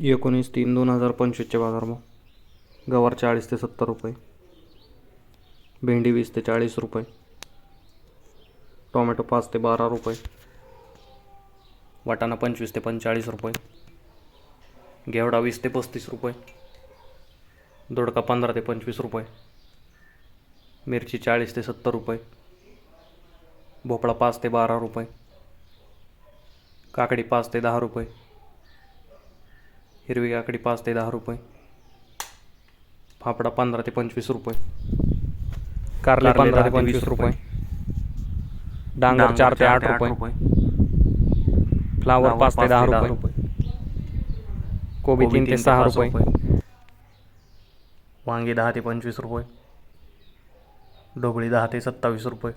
एकोणीस तीन दोन हजार पंचवीसचे बाजारभाव. गवार चाळीस ते सत्तर रुपये. भेंडी वीस ते चाळीस रुपये. टोमॅटो पाच ते बारा रुपये. वाटाणा पंचवीस ते पंचेचाळीस रुपये. घेवडा वीस ते पस्तीस रुपये. दोडका पंधरा ते पंचवीस रुपये. मिरची चाळीस ते सत्तर रुपये. भोपळा पाच ते बारा रुपये. काकडी पाच ते दहा रुपये. हिरवी काकडी पाच ते दहा रुपये. फाफडा पंधरा ते पंचवीस रुपये. कारले पंधरा ते पंचवीस रुपये. डांगर चार ते आठ रुपये. फ्लावर पाच ते दहा रुपये. कोबी तीन ते सहा रुपये. वांगी दहा ते पंचवीस रुपये. ढोबळी दहा ते सत्तावीस रुपये.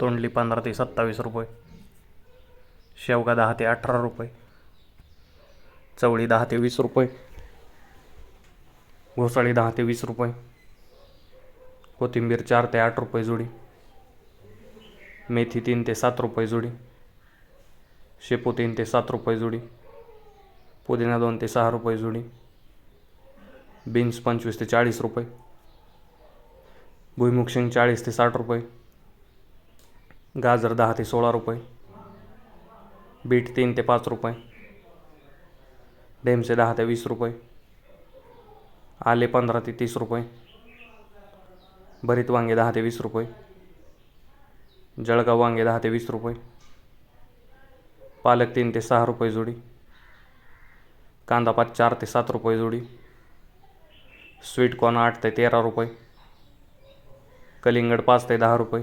तोंडली पंधरा ते सत्तावीस रुपये. शेवगा दहा ते अठरा रुपये. चवळी दहा ते वीस रुपये. घोसाळी दहा ते वीस रुपये. कोथिंबीर चार ते आठ रुपये जुडी. मेथी तीन ते सात रुपये जुडी. शेपू तीन ते सात रुपये जुडी. पुदिना दोन ते सहा रुपये जुडी. बीन्स पंचवीस ते चाळीस रुपये. भुईमुग शेंग चाळीस ते साठ रुपये. गाजर दहा ते सोळा रुपये. बीट तीन ते पाच रुपये. डेमचे दहा ते वीस रुपये. आले पंधरा ते तीस रुपये. भरीत वांगे दहा ते वीस रुपये. जळगाव वांगे दहा ते वीस रुपये. पालक तीन ते सहा रुपये जोडी. कांदा पात चार ते सात रुपये जोडी. स्वीट कॉर्न आठ ते तेरा रुपये. कलिंगड पाच ते दहा रुपये.